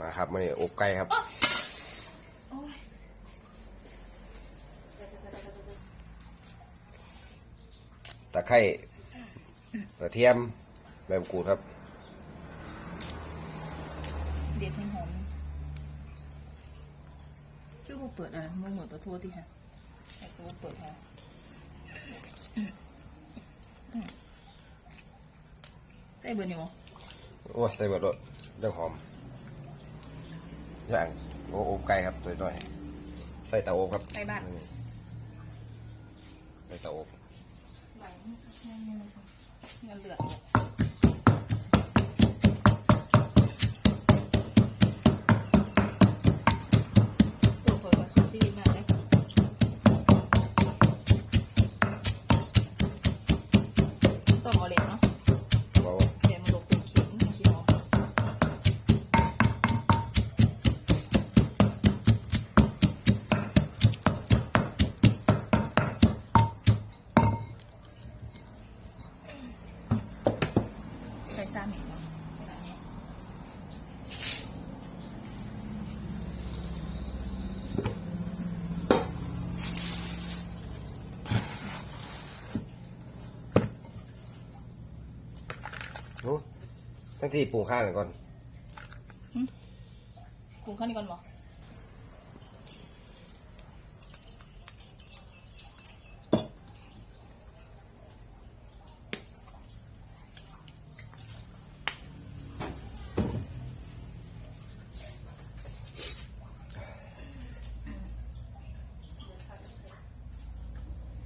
มาครับมาเนี่ยอบไก่ครับโอ้ยตะไคร้กระเทียมใบมะกรูดครับเด็ดให้หอมคือบ่เปิดอะไรมันเหมือนประตูที่ค่ะแต่ตัวเปิดค่ะได้เบอร์นี่มั้งโอ้ยใส่เบดรสเรื่องหอมอ ย่างโอ้อบไก่ครับตัวน้อยใส่เตาอบครับใส่บ้านอืมใส่เตาอบไหลเงินเลือด ทั้งที่ปรุงข้าวหน่อยก่อนปรุงข้าวนี้ก่อนบ่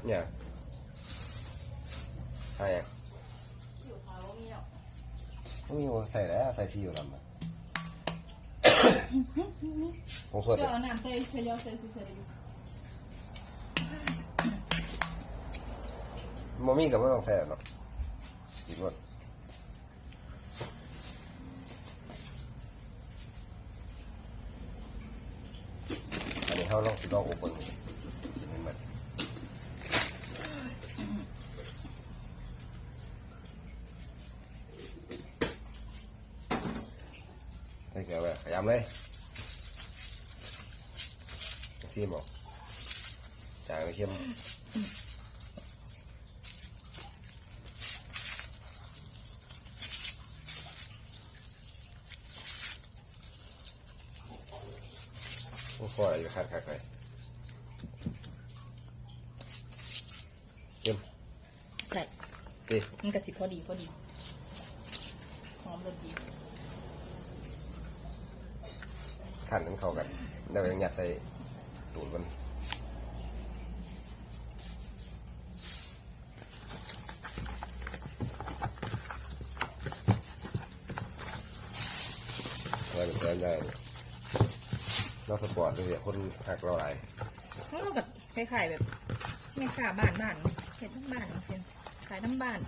เนี่ยใช่อะ ไม่มีหัวใส่แล้วใส่ซีอิ๊วดำอะผงสดเดี๋ยวอะเอาน้ำใส่ใส่ยอใส่ใส่ใส่โมมี่กับไม่ต้องใส่หรอกกินหมดอันนี้เขาลองสิลองอบเบิ้งกินให้หมดใส่ เกลือไปขยำเลยซีมออกจางเลยเข้มโอ้โหอะไรอยู่ขาดขาดไปเยี่ยมใส่ดีมันกระสิพอดีพอดีหอมรสดี ขั้นน้ำเขากันแล้วยังยากใส่ตูนมันอะไรเป็นแฟนได้นอกสปอร์ตเลยคนหักเราหลายแล้วเรากับคล้ายๆแบบไม่ค่าบ้านบ้านเห็ดทั้งบ้านเสียนขายทั้งบ้าน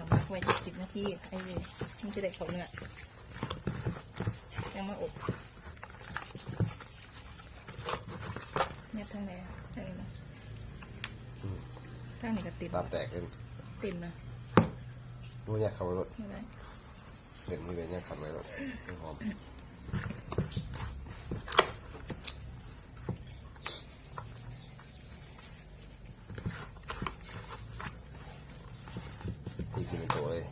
ก็มักไว้ที่ สิบนาทีไอ้เว้ยมันจะได้เขาเนื้อยังมาอบเนี่ยทั้งไหนอะทั้งนี้นะทั้งนี้ก็เต็มตามแตกเลยเต็มนะรู้เนี่ยขับรถไม่ได้เด่นมือเนี่ยขับรถไม่หอมสี่กินเป็นตัวเลย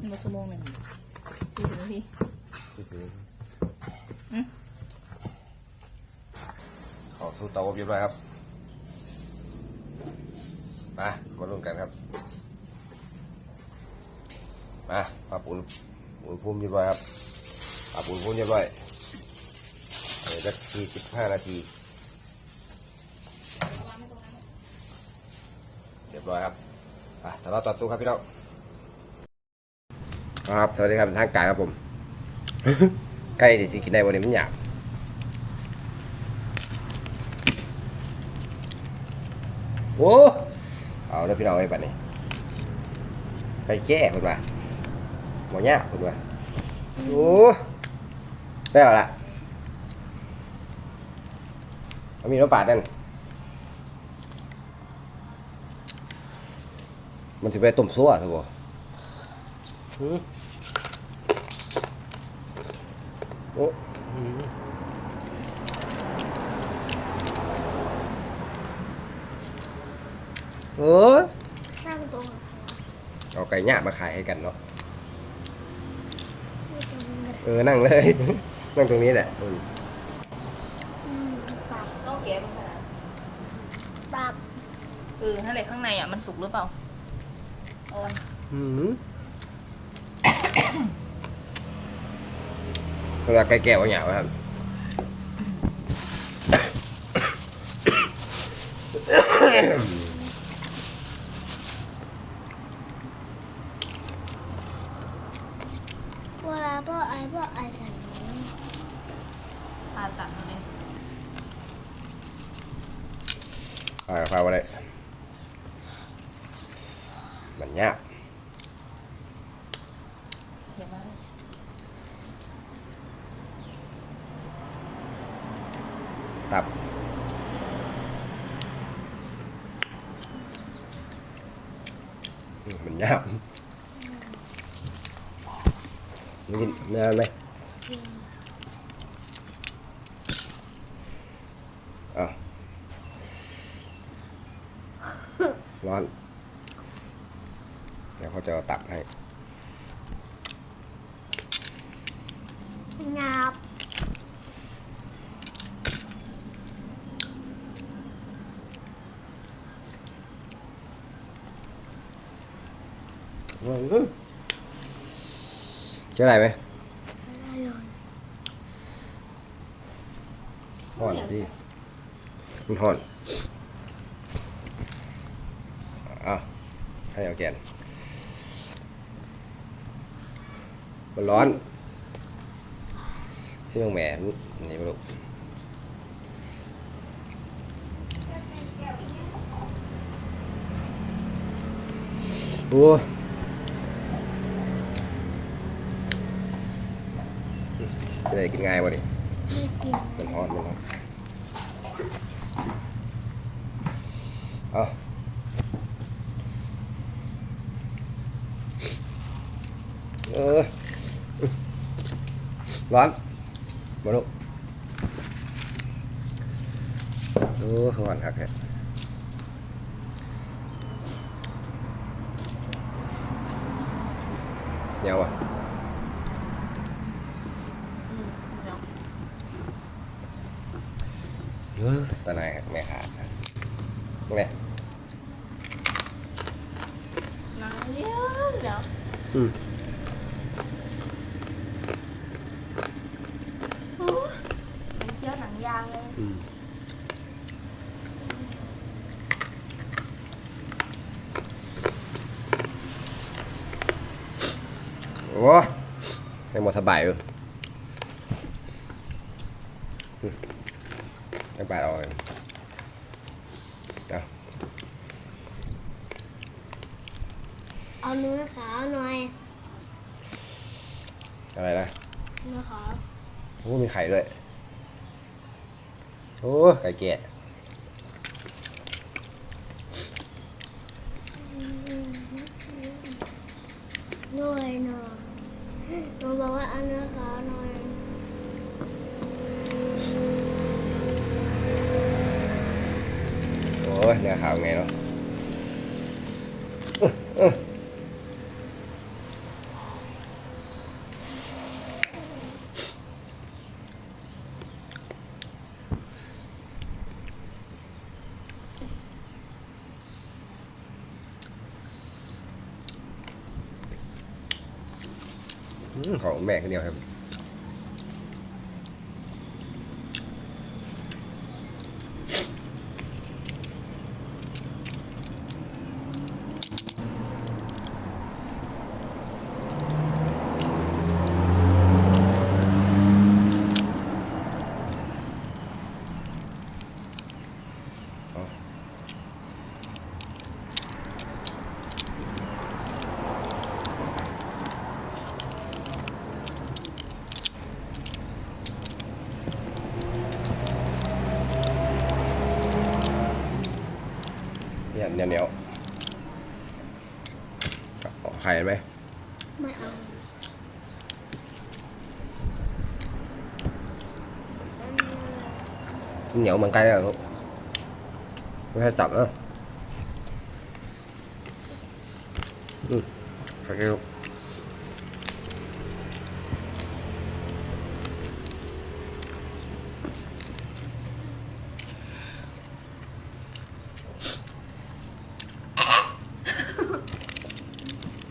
มันมาสมองหนึ่งสี่สิบนาที สี่สิบ อืม ขอสู้เตาอ บเรียบร้อยครับมามาลุ้นกันครับมาปลาปูนปูนพุ่มเรียบร้อยครับปลาปูนพุ่มเรียบร้อยเดี๋ยวจะสี่สิบห้านาทีเรียบร้อยครับอะสำหรับต่อสู้ครับพี่น้องครับ สวัสดีครับทางการครับผม ใกล้ที่สิกินได้วันนี้มันหยาบ โอ้เอาเด้อพี่น้องไอ้ปัดนี้ไปแก้คุณว่าหมอยากคุณว่าโอ้ได้แล้วล่ะเอามีน้ำปาดนั่นมันจะไปต้มซัวใช่บ่หือ โอ้หือเออนั่งตรงเอาไก่ย่างมาขายให้กันเนาะไม่ตรงเลยเออนั่งเลย นั่งตรงนี้แหละอืมอืมตับต้องเก็บมันขนาดตับเออนั่นแหละข้างในอะมันสุกหรือเปล่าออนหืมเวลาไก่แก้วอย่างวะครับ เวลาพ่อไอพ่อไอใส่หมู ผ่าตัดมาเลย เอากับข้าวอะไรมันยาก เห็นไหม ตับอืมมั นะครับกินเนื้อไหมอ้าวร้อน เดี๋ยวเขาจะตักให้ หยาบ เชื่ออะไรไหมอร่อยห่อนดิมันห่อนอ้าวให้เอาแกนมันร้อนชื่อแหม่นี่มาลูกโอ้ จะได้กินง่ายวะดิไม่กินมันร้อนมันร้อนเอาเออ ร้อนมาลูกโอ้ร้อนครับแค่เหนียวอะ อืมเดี๋ยว เออตาไหนายแม่ขาดนะแม่หนังเยอะเดี๋ยวอืมอู้มันเคี้ยวหนังยางเลยอืมโอ้ยังหมดสบายอยู่อืม สบายเอาเลยเอาเอาเนื้อขาวหน่อยอะไรนะเนื้อขาวโอ้มีไข่ด้วย โอ้ไก่แก่ ด้วยหน่อยหนูบอกว่าเอาเนื้อขาวหน่อย โอ้ย เนื้อขาวไงเนาะอืมของแม่คนเดียวครับ เนี่ยเหนียวเหนียว ไข่ไหมไม่เอาเหนียวเหมือนไก่อะลูกไม่ให้จับนะอืมไข่ลูก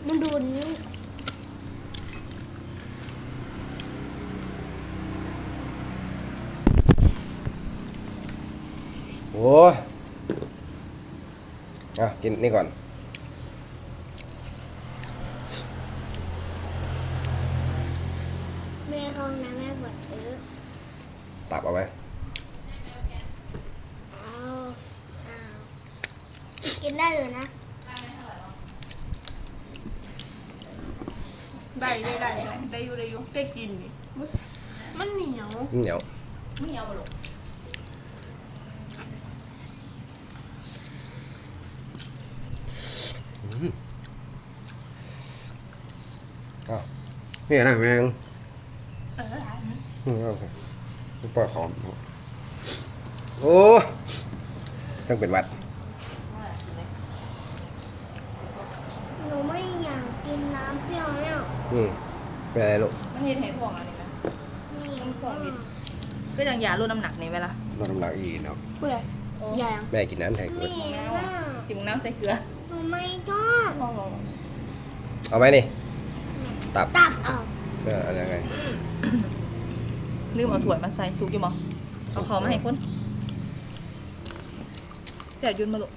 มันดูดนิ้ว โอ้ยอะกินนี่ก่อน แม่เข้าห้องน้ำแม่ปวดเออ ตับเอาไหม เอาเอากินได้เลยนะ ได้ได้ได้ได้ได้อยู่ได้อยู่ได้กินนี่มันมันเหนียว เหนียว มันเหนียวบ่ลูก นี่นะแมงเออได้อืมเอาไปปล่อยของโอ้ต้องเป็นหวัด หนูไม่อยากกินน้ำเปรี้ยวแล้วอืมเป็นอะไรลูกมันเห็นเห็นห่วงอันนี้ไหมนี่มันขวดดิก็ยังยาลดน้ำหนักนี่ไหมล่ะลดน้ำหนักอีกเนาะพูดเลยยายังแม่กินนั้นแทนกูนี่นะ จิมน้ำใส่เกลือหนู ไม่ชอบลองลองเอาไหมนี่ ตับตับเอาเอออะไรไงลืมเอาถ้วยมาใส่ซุปอยู่มั้งเอาเขามาให้คนแต่ยืนมาลูก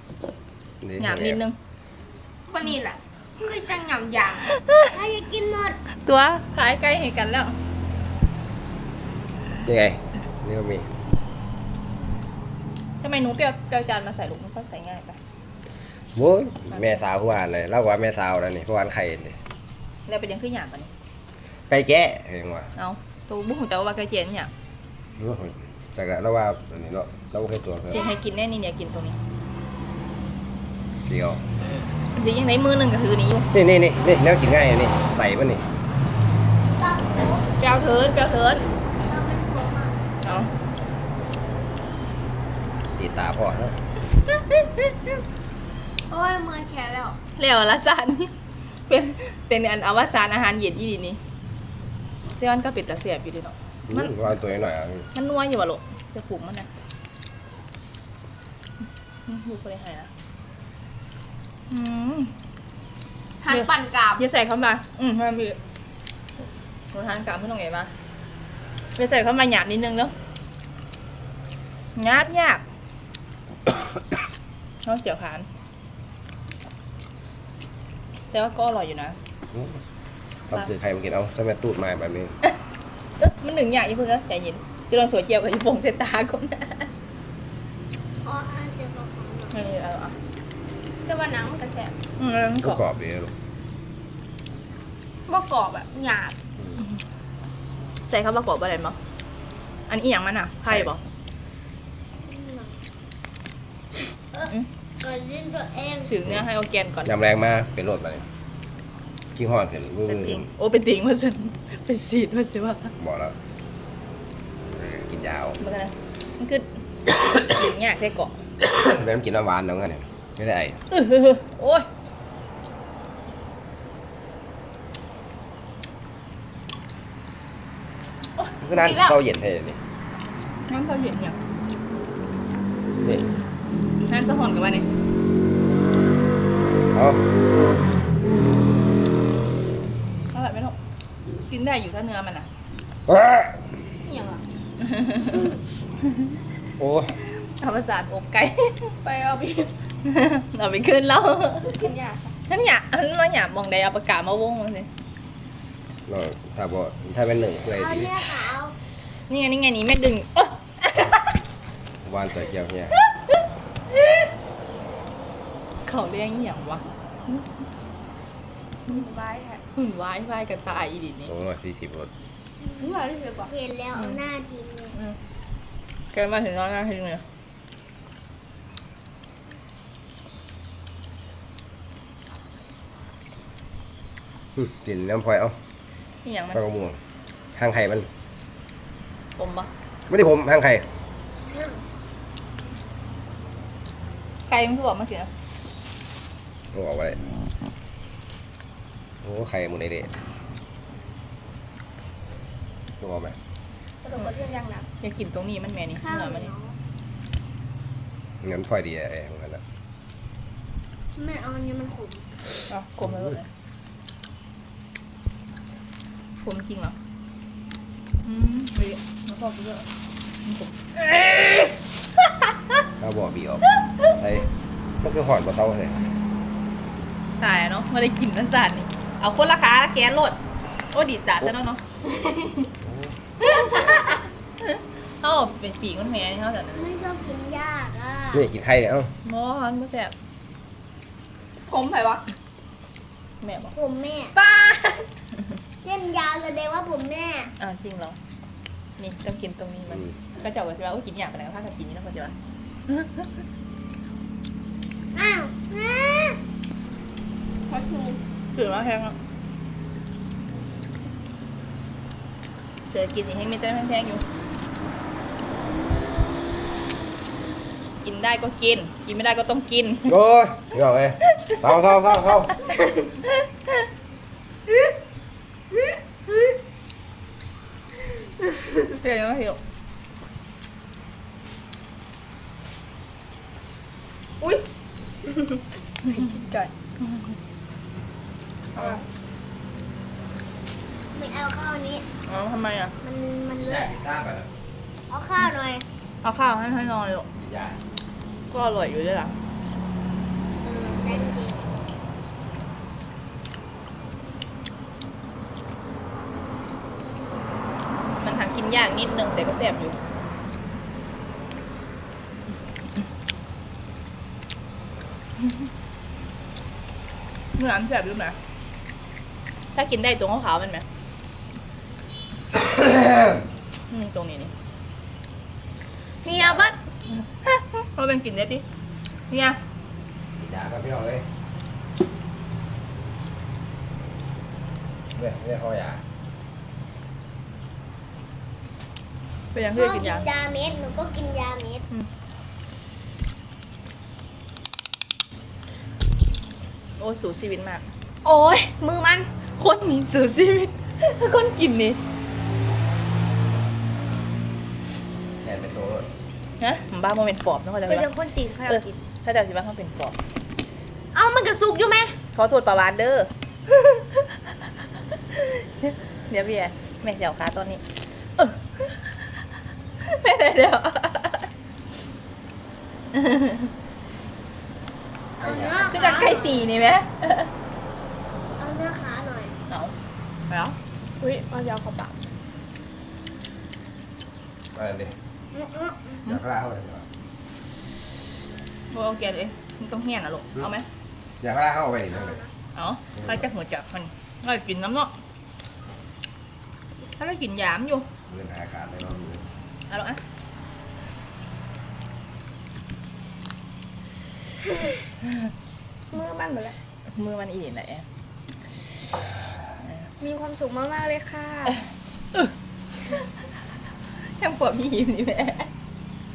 หยาบนิดนึงวันนี้แหละคือจังหยำยางใครจะกินหมด ตัวขายใกล้ให้กันแล้วยังไงนี่ก็มีทำไมหนูเปรี้ยวเปรี้ยวจานมาใส่ลูกมันก็ใส่ง่ายไป โว้ยแม่สาวผู้วานเลยเล่าว่าแม่สาวแล้วนี่ผู้วานไข่เนี่ยแล้วเป็นยังขึ้นหยาบปะนี่ไก่แก้เองว่ะเอาตัวบุ้งแต่ว่าไก่เจียนหยาบแต่ก็เราว่าอันนี้เนาะเราแค่ตัวเพื่อสิให้กินแน่นี่เนี่ยกินตัวนี้เสียวสิยังในมือหนึ่งก็คือนี้อยู่นี่นี่นี่นี่แนวกินง่ายอันนี่ไต่มันนี่ตับผมเปรี้ยวเทิร์นเปรี้ยวเทิร์นเราเป็นผมอะเอาตีตาพ่อฮะ โอ้ยเมื่อยแขนแล้ว แล้วละสารนี่เป็นเป็นอันอวสานอาหารเย็นยี่ดีนี่แต่มันก็เป็นตะเสียบอยู่ดีเนาะ มันวางตัวหน่อยอะมันนัวอยู่วะลูกจะปลูกมันนะอืมลูกไปเลยให้นะอืม หันปั่นกาบอย่าใส่เข้ามา อืมมาพี่หนูทานกลับไม่ต้องไงมาอย่าใส่เข้ามาหยาบนิดนึงแล้วหยาบหยาบน้องเจียวขาน แต่ว่าก็อร่อยอยู่นะทำสื่อใครมากินเอาทำไมตูดมาแบบนี้เอ๊ะมันหนึ่งอย่างยี่เพิ่งนะใจเย็นจะลองสวยเจียวกับยี่ฟงเซตาก่อนนะขออ่านเดี๋ยวขอของหน่อยเออเอาเอาแต่ว่าหนังมันกระแสบอืมก็ขอบกรอบดีนะลูกบ่กรอบแบบหยาบใส่ข้าวประกอบอะไรมั้งอันนี้อหย่างมันอะไข่บอก เออ ก่อนลิ้นตัวเองถึงเนี่ยให้เอาแกนก่อนยำแรงมาเป็นรถมาเลยกิ้งหอดเห็นวื้อเป็นๆติง โอ้ เป็นติงมาสิเป็นสีดมาสิว่าบอกแล้วเออกินยาวมันก็นะมันคือถึงยากแค่เกาะเป็นน้ำกินน้ำหวานแล้วไงเนี่ยไม่ได้ไอเออโอ้ยก็นั่นเข้าเย็นให้นี่งั้นเขาเห็นอย่างนี่ันสะหอนกับว่าเนี่ยเอาอร่อยไหมลูกกินได้อยู่ถ้าเนื้อมันอะเอ้ยอย่างอะโอ้เอาประสาทอบไก่ไปเอาไปเอาไปขึ้นแล้วกินยาฉันอยากฉันมาอยากมองใดเอาประกาศมาวงมันสิเนาะถ้าบอกถ้าเป็นหนึ่งเลยดีนี่ไงนี่ไงนี่แม่ดึงโอ๊ยหวานตัวเจียวเนี่ย เขาเรียกอหย่างวะไว้ค่ะหุ่นวายวายกันตายอีดินี่โลละสี่สิบรถรู้ว่าที่เธอบอกเห็นแล้วเอาหน้าทิ้งเลยเกิดมาถึงน้องหน้าทีนึงเลยกินน้ำพลอยเอานี่อย่างมันปลากระม่วงหางไข่มัน ผมปะไม่ได้ผมหางไข่ ไก่มันคือบอกมาเสีย เอาออกไปเลยโอ้ไข่หมูในเด็ดดูออกไหมกระดูกกระเทียมย่างนะอยากกินตรงนี้มันแม่นี่ข้าวเนื้อเหมันนีนี่ยวงั้นพลอยดีอะไอ้ของกันละไม่เอาอันนี้มันขมเอ๋อกลมไปหมดเลยผมจริงเหรอ อืมเฮ้ยมาพอกูเยอะมันผมเราบอกบีออกไอ้มันคือหอนปลาเต้าเลย ตายอะเนาะไม่ได้กินน้ำสาดนี่เอาคนละขาแกนโลด โอ้ดีจัดซะแล้วเนาะเอาเป็นปีกมันแม่นี่เขาแต่นั้นไม่ชอบกินยากอะนี่กินไข่เนี่ยเอ้าหมอฮันบ่แซ่บผมไผ่วะแม่บอกผมแม่ป้าเส้นยาวแสดงว่าผมแม่อ่าจริงเหรอนี่ต้องกินตรงนี้มันอืมก็เจ้าก็จะว่าโอ้ยกินอย่างไปไหนก็พากันกินนี่นะคนเดียวอะอ้าว แม่หอยหูถือว่าแพงอะเสือกินนี่ให้มีแต่แพงๆอยู่ กินได้ก็กิน กินไม่ได้ก็ต้องกินโอ้ยนี่ออกเลยเต้าเต้าเต้าเต้า เพียงก็เหี่ยว อุ้ย จ่อยเอา ไม่เอาข้าวนี้ เอาทำไมอะ มันมันเล อยาก อะ กินซ่าไปแล้ว เอาข้าวหน่อย เอาข้าวให้ให้นอนอยู่ กินยา ก็อร่อยอยู่ด้วยล่ะเออได้จริงมันทางกินยากนิดนึงแต่ก็แซ่บอยู่ เมื่อนั้นแซ่บอยู่ไหมถ้ากินได้ตรงขาวๆมันไหมนี่ตรงนี้นี่เฮียบัดเพ ราะเป็นกินได้ดิเนี่ยกินยาครับพี่น้องเลยเนี่ยเนี่ยเขายาเป็นยังพ่เพื่ออกินกิยานยาเม็ดหนูก็กินยาเม็ดโอ้สูตรชีวิตมาก โอ้ยมือมัน คนนี่สูตรชีวิต คนกินนี่ นะผมบ้าโมเมนต์ปอบนะเขาจะเคยว่าเจอคนจีนเขาเออยาอกกิน ถ้าจะคิดว่าเขาเป็นปอบเอ้ามันกระซุกอยู่ไหมขอโทษประวานเด้อ เดี๋ยวพี่แอแม่เดี๋ยวขาตอนนี้เออแม่เดี๋ยวเอาเนื้อคือขากันไก่ตีนี่ไหมเอาเนื้อขาหน่อยเอาไปเอาอุ้ยเอายาวเข้าปาก มาเลย อื้ออื้ออยากล่าเข้าไปเหรอโบเอาแกเลยมันต้องแห้งอะลูกเอาไหมอยากล่าเข้าไปอีกเลยเอาใครจะหัวจับมันเรากินน้ำเนาะถ้าเรากินยามอยู่เงินหาขาดเลยเนาะเอาลูกอะมือมันหมดแล้วมือมันอีนไหนมีความสุขมาก ๆ เลยค่ะยังป วดพี่หิมนี่แม่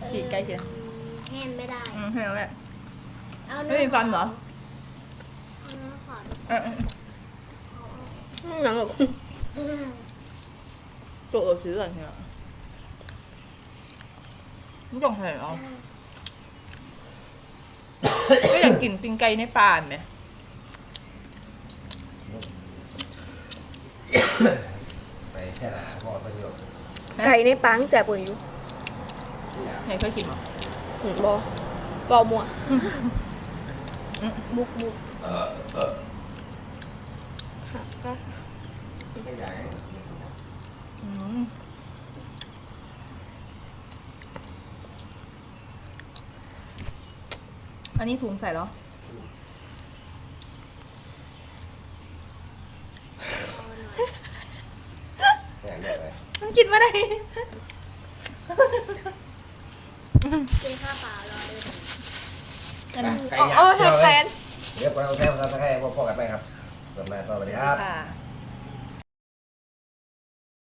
ฉีกใกล้เคียงแห้งไม่ได้ อืมให้แล้วแหละเอาไม่เนื้อมีฟันเหรอเอาเนื้อขาเออเออหนังแบบอืมตัวเออซื้ออะไรเนี่ยไม่ต้องใส่เอาไม่อยากกินปิ้งไก่ในป่านไหมไปแค่หนาพ่อประโยชน์ ไก่ในปังแสบปวดอยู่ไหนเคยกินหรอหืมบอบอมัวอืมบุกบุกค่ะซะก็ใหญ่อืมอันนี้ถุงใส่เหรอ แค่นี้เลย มันกินมาได้กินข้าวเปล่ารอเลยอันนี้ไก่โอ้ยาโอ้แทบแฟน เดี๋ยวเราแค่เราแค่พ่อกันไปครับสำหรับสวัสดีครับ ค่ะ